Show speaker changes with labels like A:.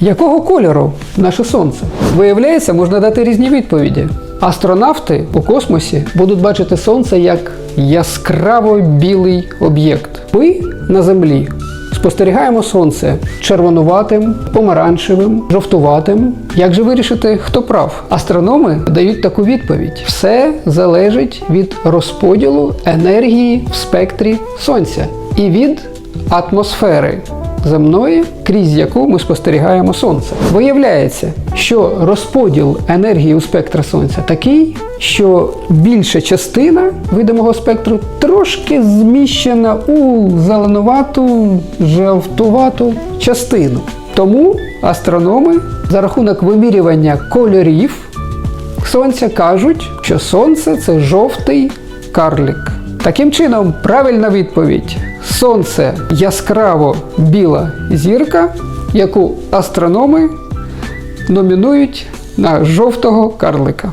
A: Якого кольору наше сонце? Виявляється, можна дати різні відповіді. Астронавти у космосі будуть бачити сонце як яскраво білий об'єкт. Ми на Землі спостерігаємо сонце червонуватим, помаранчевим, жовтуватим. Як же вирішити, хто прав? Астрономи дають таку відповідь: все залежить від розподілу енергії в спектрі сонця і від атмосфери земної, крізь яку ми спостерігаємо сонце. Виявляється, що розподіл енергії у спектра сонця такий, що більша частина видимого спектру трошки зміщена у зеленувату, жовтувату частину. Тому астрономи за рахунок вимірювання кольорів сонця кажуть, що сонце це жовтий карлик. Таким чином, правильна відповідь: сонце яскраво біла зірка, яку астрономи номінують на жовтого карлика.